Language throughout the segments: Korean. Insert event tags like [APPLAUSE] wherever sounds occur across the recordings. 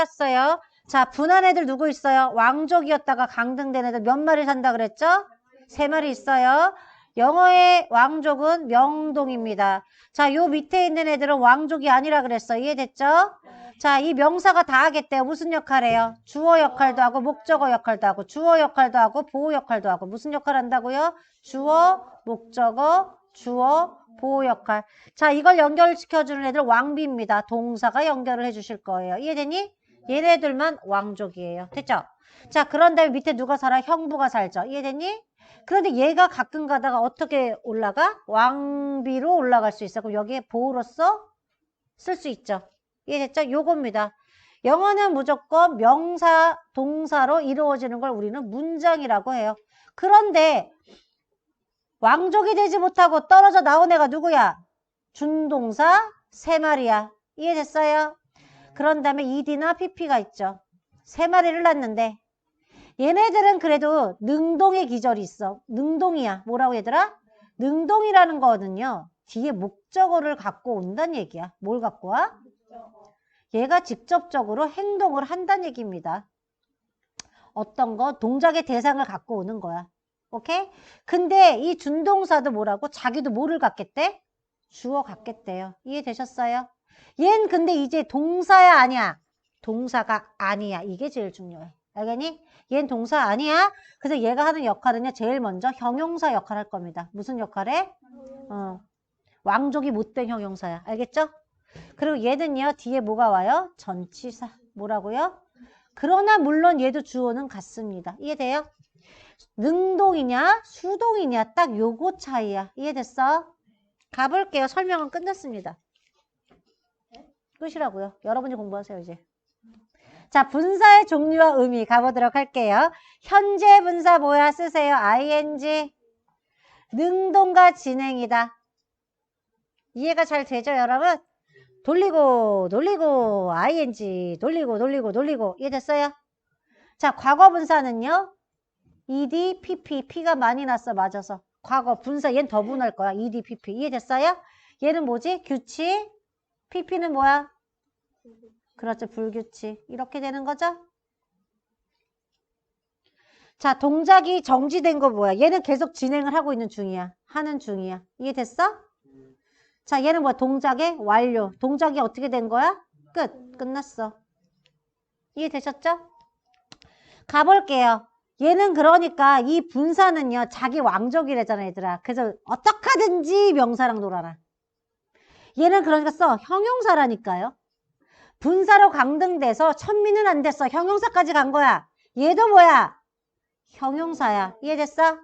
었어요 자, 분한 애들 누구 있어요? 왕족이었다가 강등된 애들 몇 마리 산다 그랬죠? 세 마리 있어요. 영어의 왕족은 명동입니다. 자, 요 밑에 있는 애들은 왕족이 아니라 그랬어. 이해됐죠? 자, 이 명사가 다 하겠대요. 무슨 역할 해요? 주어 역할도 하고, 목적어 역할도 하고, 주어 역할도 하고, 보호 역할도 하고. 무슨 역할 한다고요? 주어, 목적어, 주어, 보호 역할. 자, 이걸 연결시켜주는 애들 왕비입니다. 동사가 연결을 해주실 거예요. 이해되니? 얘네들만 왕족이에요. 됐죠? 자, 그런 다음에 밑에 누가 살아? 형부가 살죠. 이해되니? 그런데 얘가 가끔 가다가 어떻게 올라가? 왕비로 올라갈 수 있어. 그럼 여기에 보호로서 쓸 수 있죠. 이해됐죠? 요겁니다. 영어는 무조건 명사, 동사로 이루어지는 걸 우리는 문장이라고 해요. 그런데 왕족이 되지 못하고 떨어져 나온 애가 누구야? 준동사 세 마리야. 이해됐어요? 그런 다음에 ED나 PP가 있죠. 세 마리를 낳는데 얘네들은 그래도 능동의 기절이 있어. 능동이야. 뭐라고 얘들아? 능동이라는 거는요. 뒤에 목적어를 갖고 온다는 얘기야. 뭘 갖고 와? 얘가 직접적으로 행동을 한다는 얘기입니다. 어떤 거 동작의 대상을 갖고 오는 거야. 오케이? 근데 이 준동사도 뭐라고? 자기도 뭐를 갖겠대? 주어 갖겠대요. 이해되셨어요? 얜 근데 이제 동사야 아니야? 동사가 아니야. 이게 제일 중요해. 알겠니? 얜 동사 아니야. 그래서 얘가 하는 역할은요. 제일 먼저 형용사 역할 할 겁니다. 무슨 역할에? 어, 왕족이 못된 형용사야. 알겠죠? 그리고 얘는요. 뒤에 뭐가 와요? 전치사. 뭐라고요? 그러나 물론 얘도 주어는 같습니다. 이해돼요? 능동이냐 수동이냐 딱 요거 차이야. 이해됐어? 가볼게요. 설명은 끝났습니다. 끝이라고요. 여러분이 공부하세요 이제. 자, 분사의 종류와 의미 가보도록 할게요. 현재 분사 뭐야 쓰세요. ing. 능동과 진행이다. 이해가 잘 되죠, 여러분? 돌리고, 돌리고, ing. 돌리고, 돌리고, 돌리고. 이해됐어요? 자, 과거 분사는요. ed, pp. p가 많이 났어, 맞아서. 과거 분사, 얘는 더 분할 거야. ed, pp. 이해됐어요? 얘는 뭐지? 규칙. Pp는 뭐야? 그렇죠. 불규칙. 이렇게 되는 거죠? 자, 동작이 정지된 거 뭐야? 얘는 계속 진행을 하고 있는 중이야. 하는 중이야. 이해됐어? 자, 얘는 뭐야? 동작의 완료. 동작이 어떻게 된 거야? 끝. 끝났어. 이해되셨죠? 가볼게요. 얘는 그러니까 이 분사는요. 자기 왕족이래잖아, 얘들아. 그래서 어떡하든지 명사랑 놀아라. 얘는 그러니까 써. 형용사라니까요. 분사로 강등돼서 천미는 안 됐어. 형용사까지 간 거야. 얘도 뭐야? 형용사야. 이해됐어?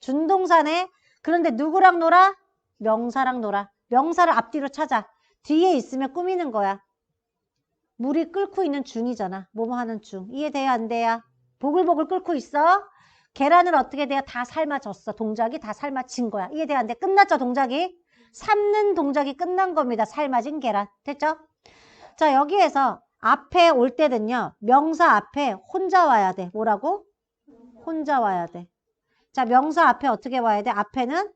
준동사네. 그런데 누구랑 놀아? 명사랑 놀아. 명사를 앞뒤로 찾아. 뒤에 있으면 꾸미는 거야. 물이 끓고 있는 중이잖아. 뭐뭐 하는 중. 이해돼야 안 돼야? 보글보글 끓고 있어. 계란을 어떻게 돼야 다 삶아졌어. 동작이 다 삶아진 거야. 이해돼야 안 돼? 끝났죠, 동작이? 삶는 동작이 끝난 겁니다. 삶아진 계란. 됐죠? 자, 여기에서 앞에 올 때는요. 명사 앞에 혼자 와야 돼. 뭐라고? 혼자 와야 돼. 자, 명사 앞에 어떻게 와야 돼? 앞에는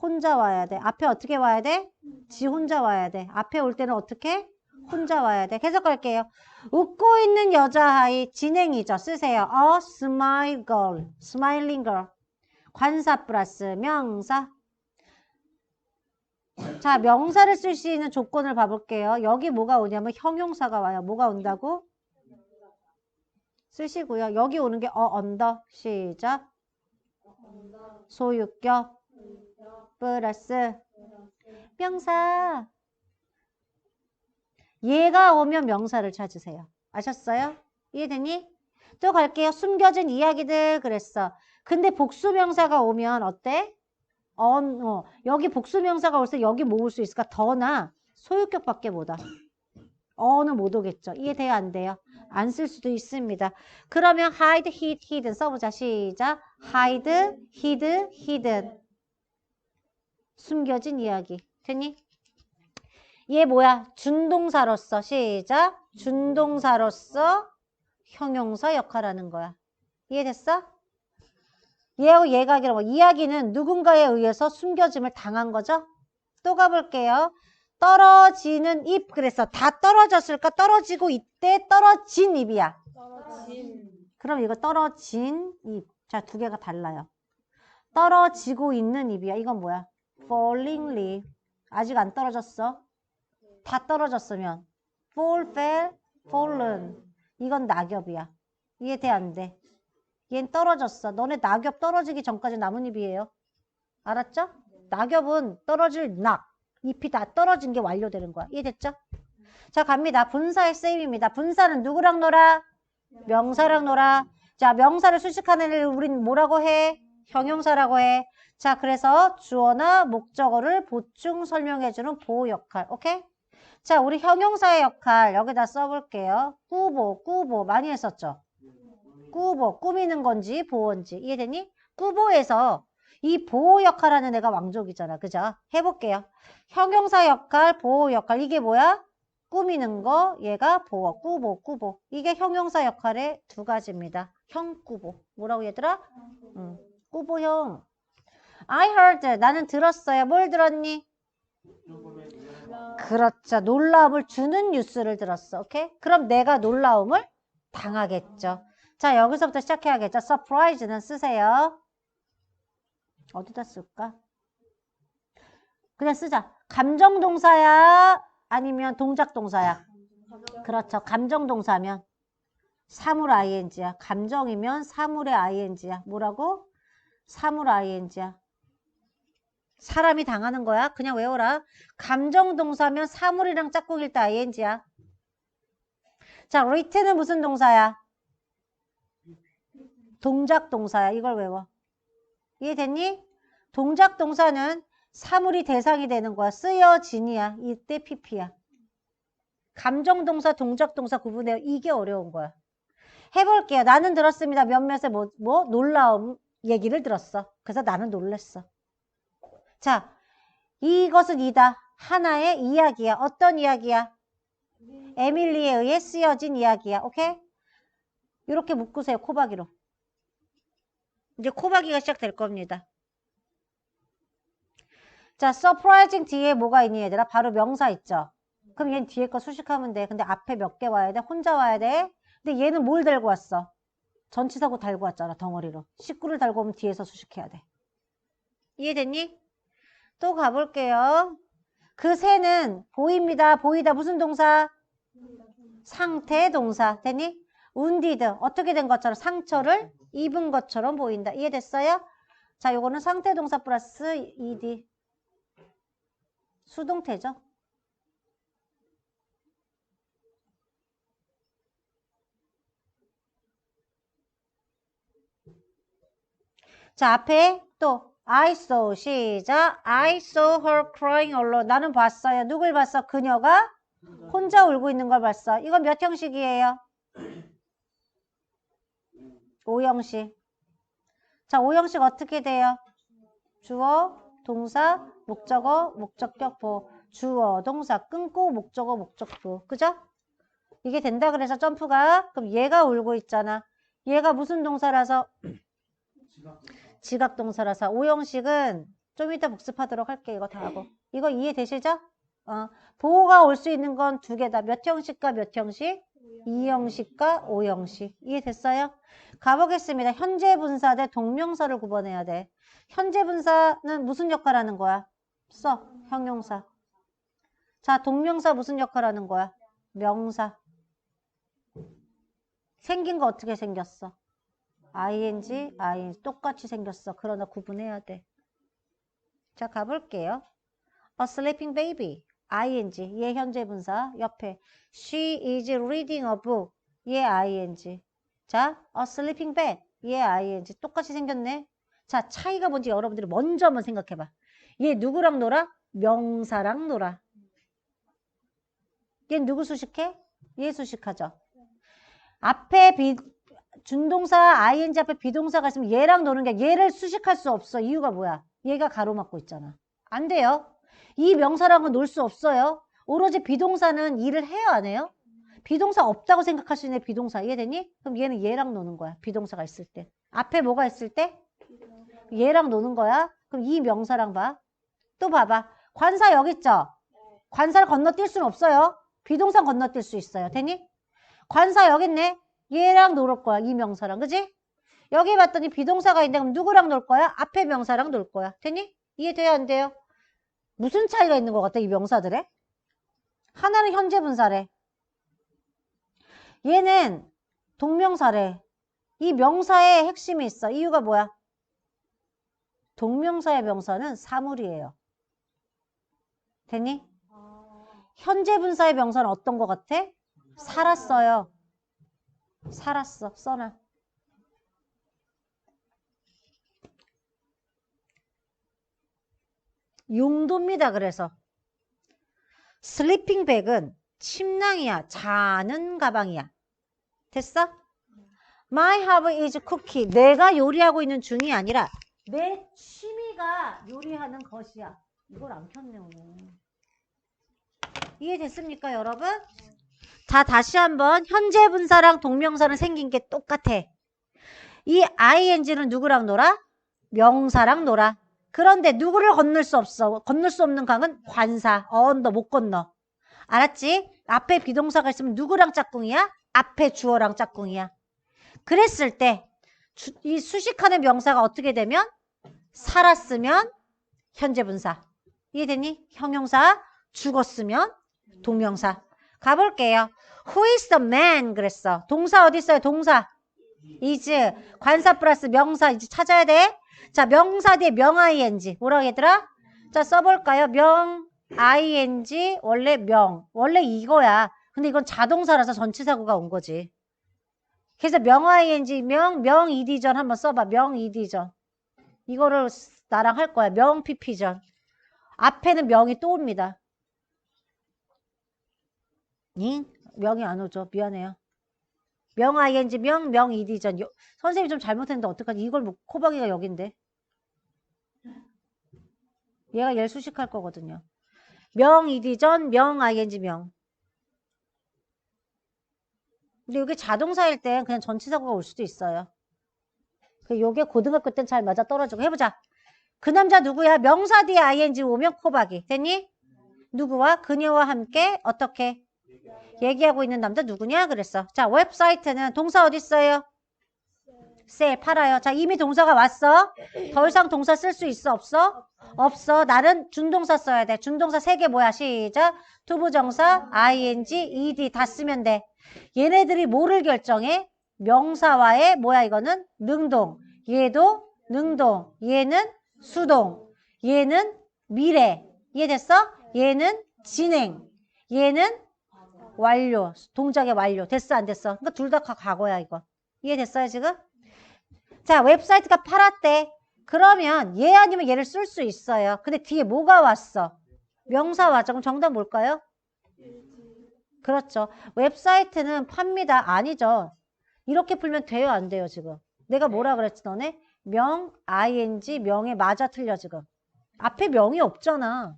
혼자 와야 돼. 앞에 어떻게 와야 돼? 지 혼자 와야 돼. 앞에 올 때는 어떻게? 혼자 와야 돼. 해석할게요. 웃고 있는 여자아이 진행이죠. 쓰세요. A smile girl. smiling girl. 관사 플러스 명사. 자, 명사를 쓸 수 있는 조건을 봐볼게요. 여기 뭐가 오냐면 형용사가 와요. 뭐가 온다고? 쓰시고요. 여기 오는 게 어, 언더. 시작. 소유격. 플러스. 명사. 얘가 오면 명사를 찾으세요. 아셨어요? 이해되니? 또 갈게요. 숨겨진 이야기들 그랬어. 근데 복수명사가 오면 어때? 어, 어, 여기 복수명사가 올때 여기 뭐올수 있을까? 더나 소유격밖에 못 와. 어는 못 오겠죠. 이해돼요? 안 돼요? 안 쓸 수도 있습니다. 그러면 hide, hid, hidden 써보자. 시작. hide, hid, hidden. 숨겨진 이야기. 됐니? 얘 뭐야? 준동사로서 시작. 준동사로서 형용사 역할하는 거야. 이해됐어? 얘하고 얘가 뭐 이야기는 누군가에 의해서 숨겨짐을 당한 거죠? 또 가볼게요. 떨어지는 잎 그랬어. 다 떨어졌을까? 떨어지고 이때 떨어진 잎이야. 떨어진 그럼 이거 떨어진 잎. 자, 두 개가 달라요. 떨어지고 있는 잎이야. 이건 뭐야? falling leaf. 아직 안 떨어졌어. 다 떨어졌으면 fall, fell, fallen. 이건 낙엽이야. 이해돼 안 돼? 얘는 떨어졌어. 너네 낙엽 떨어지기 전까지 나뭇잎이에요. 알았죠? 낙엽은 떨어질 낙. 잎이 다 떨어진 게 완료되는 거야. 이해됐죠? 자, 갑니다. 분사의 쌤입니다. 분사는 누구랑 놀아? 명사랑 놀아. 자, 명사를 수식하는 애를 우린 뭐라고 해? 형용사라고 해. 자, 그래서 주어나 목적어를 보충 설명해주는 보호 역할. 오케이? 자, 우리 형용사의 역할 여기다 써볼게요. 꾸보, 꾸보 많이 했었죠? 꾸보, 꾸미는 건지 보호인지 이해되니? 꾸보에서 이 보호 역할하는 애가 왕족이잖아. 그죠? 해볼게요. 형용사 역할, 보호 역할 이게 뭐야? 꾸미는 거, 얘가 보호, 꾸보, 꾸보. 이게 형용사 역할의 두 가지입니다. 형 꾸보. 뭐라고 얘들아? 응. 꾸보형. I heard. 나는 들었어요. 뭘 들었니? 그렇죠. 놀라움을 주는 뉴스를 들었어. 오케이? 그럼 내가 놀라움을 당하겠죠. 자, 여기서부터 시작해야겠죠. surprise는 쓰세요. 어디다 쓸까? 그냥 쓰자. 감정 동사야? 아니면 동작 동사야? 그렇죠. 감정 동사면 사물 ing야. 감정이면 사물의 ing야. 뭐라고? 사물 ing야. 사람이 당하는 거야. 그냥 외워라. 감정 동사면 사물이랑 짝꿍일 때 ing야. 자, written은 무슨 동사야? 동작 동사야. 이걸 외워. 이해됐니? 동작 동사는 사물이 대상이 되는 거야. 쓰여진이야. 이때 pp야. 감정 동사, 동작 동사 구분해요. 이게 어려운 거야. 해볼게요. 나는 들었습니다. 몇몇의 뭐, 뭐 놀라움 얘기를 들었어. 그래서 나는 놀랬어. 자, 이것은 이다. 하나의 이야기야. 어떤 이야기야? 에밀리에 의해 쓰여진 이야기야. 오케이? 이렇게 묶으세요. 코박이로. 이제 코박이가 시작될 겁니다. 자, surprising 뒤에 뭐가 있니 얘들아? 바로 명사 있죠? 그럼 얘는 뒤에 거 수식하면 돼. 근데 앞에 몇 개 와야 돼? 혼자 와야 돼? 근데 얘는 뭘 달고 왔어? 전치사고 달고 왔잖아, 덩어리로. 식구를 달고 오면 뒤에서 수식해야 돼. 이해됐니? 또 가볼게요. 그 새는 보입니다. 보이다. 무슨 동사? 상태 동사. 됐니? 운디드. 어떻게 된 것처럼 상처를 입은 것처럼 보인다. 이해됐어요? 자, 요거는 상태 동사 플러스 ed. 수동태죠. 자, 앞에 또 I saw 시작. I saw her crying alone. 나는 봤어요. 누굴 봤어? 그녀가 혼자 울고 있는 걸 봤어. 이건 몇 형식이에요? 오형식. 자, 오형식 어떻게 돼요? 주어, 동사, 목적어, 목적격, 보. 주어, 동사, 끊고 목적어, 목적보. 그죠? 이게 된다 그래서 점프가 그럼 얘가 울고 있잖아. 얘가 무슨 동사라서 [CLEARS THROAT] 지각 동사라서 오형식은 좀 이따 복습하도록 할게 이거 다 하고 이거 이해되시죠? 어, 보호가 올 수 있는 건 두 개다. 몇 형식과 몇 형식? 이 형식과 오 형식. 이해됐어요? 가보겠습니다. 현재 분사 대 동명사를 구분해야 돼. 현재 분사는 무슨 역할 하는 거야? 써. 형용사. 자, 동명사 무슨 역할 하는 거야? 명사. 생긴 거 어떻게 생겼어? ing, ing 똑같이 생겼어. 그러나 구분해야 돼. 자, 가볼게요. A sleeping baby. Ing, 얘 현재 분사. 옆에 she is reading a book. 얘 ing. 자, a sleeping bag. 얘 ing. 똑같이 생겼네. 자, 차이가 뭔지 여러분들이 먼저 한번 생각해봐. 얘 누구랑 놀아? 명사랑 놀아. 얘 누구 수식해? 얘 수식하죠. 앞에 비, 준동사 ing 앞에 비동사가 있으면 얘랑 노는 게 얘를 수식할 수 없어. 이유가 뭐야? 얘가 가로막고 있잖아. 안 돼요. 이 명사랑은 놀 수 없어요. 오로지 비동사는 일을 해요, 안 해요? 비동사 없다고 생각할 수 있는 비동사 이해되니? 그럼 얘는 얘랑 노는 거야. 비동사가 있을 때. 앞에 뭐가 있을 때? 얘랑 노는 거야. 그럼 이 명사랑 봐. 또 봐봐. 관사 여기 있죠? 관사를 건너뛸 수는 없어요. 비동사 건너뛸 수 있어요. 되니? 관사 여기 있네. 얘랑 놀을 거야. 이 명사랑. 그지? 여기 봤더니 비동사가 있는데 그럼 누구랑 놀 거야? 앞에 명사랑 놀 거야. 되니? 이해돼야 안 돼요? 무슨 차이가 있는 것 같아? 이 명사들에? 하나는 현재 분사래. 얘는 동명사래. 이 명사의 핵심이 있어. 이유가 뭐야? 동명사의 명사는 사물이에요. 되니? 현재 분사의 명사는 어떤 것 같아? 살았어요. 살았어. 써놔. 용도입니다. 그래서 슬리핑 백은 침낭이야. 자는 가방이야. 됐어? My hobby is cookie. 내가 요리하고 있는 중이 아니라 내 취미가 요리하는 것이야. 이걸 안 켰네 오늘. 이해됐습니까 여러분? 자 다시 한번 현재 분사랑 동명사는 생긴 게 똑같아. 이 ing는 누구랑 놀아? 명사랑 놀아. 그런데 누구를 건널 수 없어. 건널 수 없는 강은 관사. 언더 못 건너. 알았지? 앞에 비동사가 있으면 누구랑 짝꿍이야? 앞에 주어랑 짝꿍이야. 그랬을 때 이 수식하는 명사가 어떻게 되면 살았으면 현재 분사. 이해되니? 형용사. 죽었으면 동명사. 가볼게요. Who is the man? 그랬어. 동사 어디 있어요? 동사. Is. 관사 플러스 명사 이제 찾아야 돼. 자, 명사 뒤에 명 ing. 뭐라고 얘들아? 자, 써볼까요? 명 ing 원래 명. 원래 이거야. 근데 이건 자동사라서 전치사구가 온 거지. 그래서 명 ing 명, 명 ed전 한번 써봐. 명 ed전. 이거를 나랑 할 거야. 명 pp전. 앞에는 명이 또 옵니다. 잉? 명이 안 오죠. 미안해요. 명 ing 명, 명. 요- 선생님이 좀 잘못했는데 어떡하지? 이걸 뭐 코박이가 여긴데. 얘가 얘를 수식할 거거든요. 명 ed전, 명 ing 명. 근데 이게 자동사일 땐 그냥 전치사구가 올 수도 있어요. 그 요게 고등학교 땐 잘 맞아 떨어지고 해보자. 그 남자 누구야? 명사 뒤에 ing 오면 코박이. 됐니? 누구와? 그녀와 함께 어떻게? 얘기하고 있는 남자 누구냐? 그랬어. 자, 웹사이트는 동사 어디 있어요? 셀 팔아요. 자, 이미 동사가 왔어. 더 이상 동사 쓸 수 있어? 없어? 없어. 나는 준동사 써야 돼. 준동사 세 개 뭐야? 시작. 투부정사, ing, ed 다 쓰면 돼. 얘네들이 뭐를 결정해? 명사와의 뭐야 이거는? 능동. 얘도 능동. 얘는 수동. 얘는 미래. 이해됐어? 얘는 진행. 얘는 완료. 동작의 완료. 됐어 안 됐어? 그러니까 둘 다 과거야 이거. 이해됐어요 지금? 자 웹사이트가 팔았대. 그러면 얘 아니면 얘를 쓸 수 있어요. 근데 뒤에 뭐가 왔어? 명사 왔죠. 그럼 정답 뭘까요? 그렇죠. 웹사이트는 팝니다. 아니죠. 이렇게 풀면 돼요? 안 돼요? 지금. 내가 뭐라 그랬지 너네? 명, ing, 명에 맞아 틀려 지금. 앞에 명이 없잖아.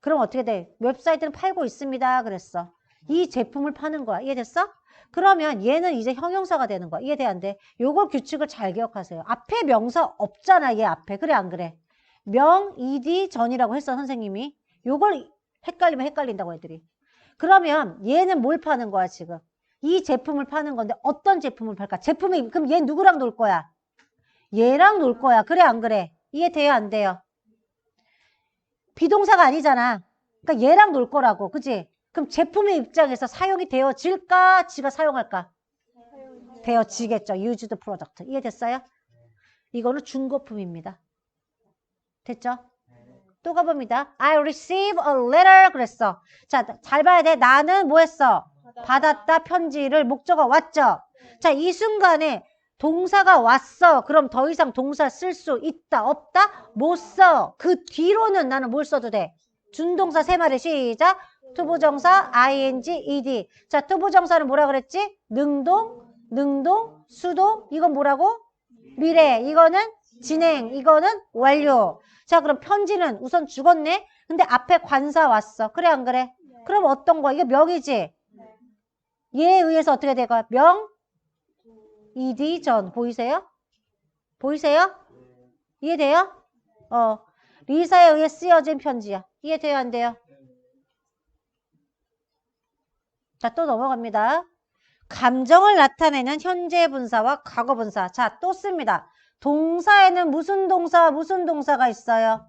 그럼 어떻게 돼? 웹사이트는 팔고 있습니다. 그랬어. 이 제품을 파는 거야. 이해됐어? 그러면 얘는 이제 형용사가 되는 거야. 이해돼? 안 돼? 요거 규칙을 잘 기억하세요. 앞에 명사 없잖아. 얘 앞에. 그래 안 그래? 명, ed, 전이라고 했어 선생님이. 요걸 헷갈리면 헷갈린다고 애들이. 그러면 얘는 뭘 파는 거야 지금? 이 제품을 파는 건데 어떤 제품을 팔까? 제품이 그럼 얘 누구랑 놀 거야? 얘랑 놀 거야. 그래 안 그래? 이해돼요 안 돼요? 비동사가 아니잖아. 그러니까 얘랑 놀 거라고. 그지? 그럼 제품의 입장에서 사용이 되어질까? 지가 사용할까? 되어지겠죠. used product. 이해됐어요? 이거는 중고품입니다. 됐죠? 또 가봅니다. I receive a letter 그랬어. 자, 잘 봐야 돼. 나는 뭐 했어? 받았다 편지를 목적어 왔죠. 자, 이 순간에 동사가 왔어. 그럼 더 이상 동사 쓸 수 있다, 없다? 못 써. 그 뒤로는 나는 뭘 써도 돼? 준동사 세 마리 시작. 투부정사 ing, ed. 자, 투부정사는 뭐라 그랬지? 능동, 능동, 수동. 이건 뭐라고? 미래. 이거는 진행. 이거는 완료. 자, 그럼 편지는 우선 죽었네. 근데 앞에 관사 왔어. 그래 안 그래? 그럼 어떤 거야? 이게 명이지? 얘에 의해서 어떻게 될까요? 명, ed 전 보이세요? 보이세요? 이해돼요? 어, 리사에 의해 쓰여진 편지야. 이해돼요? 안 돼요? 자, 또 넘어갑니다. 감정을 나타내는 현재 분사와 과거 분사. 자, 또 씁니다. 동사에는 무슨 동사, 무슨 동사가 있어요?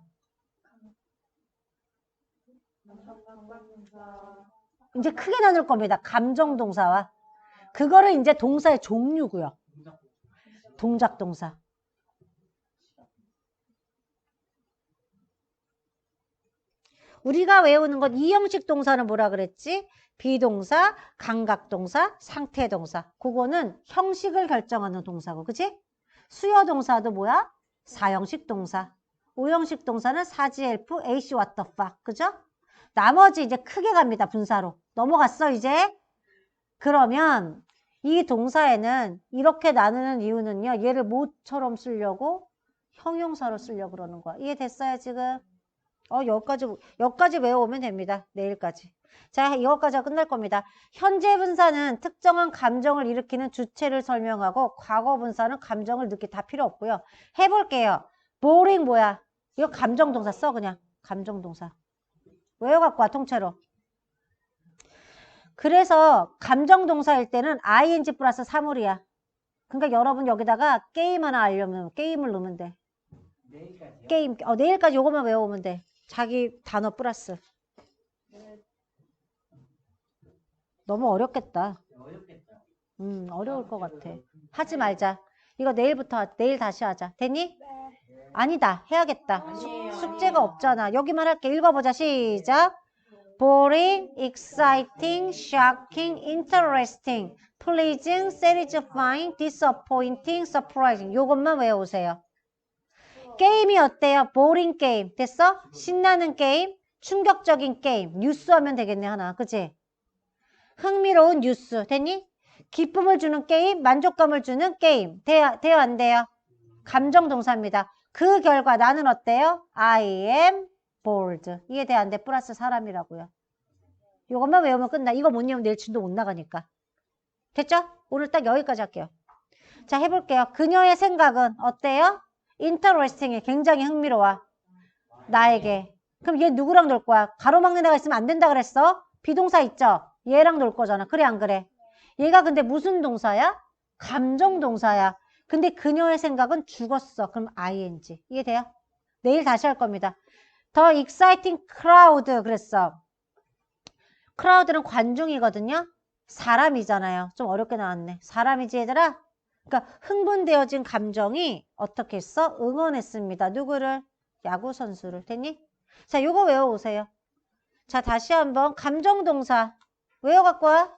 이제 크게 나눌 겁니다. 감정 동사와. 그거를 이제 동사의 종류고요. 동작 동사. 우리가 외우는 건 이 형식 동사는 뭐라 그랬지? 비동사, 감각동사, 상태동사. 그거는 형식을 결정하는 동사고, 그치? 수요동사도 뭐야? 사형식 동사. 오형식 동사는 사지, help, AC, what the fuck. 그죠? 나머지 이제 크게 갑니다, 분사로. 넘어갔어, 이제? 그러면 이 동사에는 이렇게 나누는 이유는요, 얘를 뭐처럼 쓰려고? 형용사로 쓰려고 그러는 거야. 이해됐어요, 지금? 어, 여기까지, 여기까지 외워오면 됩니다. 내일까지. 자, 이것까지가 끝날 겁니다. 현재 분사는 특정한 감정을 일으키는 주체를 설명하고 과거 분사는 감정을 느끼 다 필요 없고요. 해볼게요. boring 뭐야? 이거 감정 동사 써 그냥. 감정 동사. 외워갖고 와 통째로. 그래서 감정 동사일 때는 ing 플러스 사물이야. 그러니까 여러분 여기다가 게임 하나 알려면 게임을 넣으면 돼. 내일까지요? 게임, 어, 내일까지 요것만 외우면 돼. 자기 단어 플러스. 너무 어렵겠다. 어렵겠다. 음, 어려울 것 같아. 하지 말자. 이거 내일부터, 하- 내일 다시 하자. 됐니? 아니다. 해야겠다. 숙, 아니에요. 없잖아. 여기만 할게. 읽어보자. 시작. boring, exciting, shocking, interesting, pleasing, satisfying, disappointing, surprising. 요것만 외우세요. 게임이 어때요? boring 게임. 됐어? 신나는 게임, 충격적인 게임. 뉴스 하면 되겠네, 하나. 그치? 흥미로운 뉴스. 됐니? 기쁨을 주는 게임, 만족감을 주는 게임. 돼요, 돼요, 안 돼요? 감정 동사입니다. 그 결과 나는 어때요? I am bored. 이해돼, 안 돼? 플러스 사람이라고요. 이것만 외우면 끝나. 이거 못 외우면 내일 진도 못 나가니까. 됐죠? 오늘 딱 여기까지 할게요. 자, 해볼게요. 그녀의 생각은 어때요? Interesting해. 굉장히 흥미로워. 나에게. 그럼 얘 누구랑 놀 거야? 가로막는 애가 있으면 안 된다 그랬어? 비동사 있죠? 얘랑 놀 거잖아. 그래, 안 그래? 얘가 근데 무슨 동사야? 감정 동사야. 근데 그녀의 생각은 죽었어. 그럼 ing. 이해돼요? 내일 다시 할 겁니다. 더 exciting crowd 그랬어. crowd는 관중이거든요. 사람이잖아요. 좀 어렵게 나왔네. 사람이지 얘들아? 그러니까 흥분되어진 감정이 어떻게 했어? 응원했습니다. 누구를? 야구 선수를. 됐니? 자, 요거 외워오세요. 자, 다시 한번 감정 동사 외워갖고 와.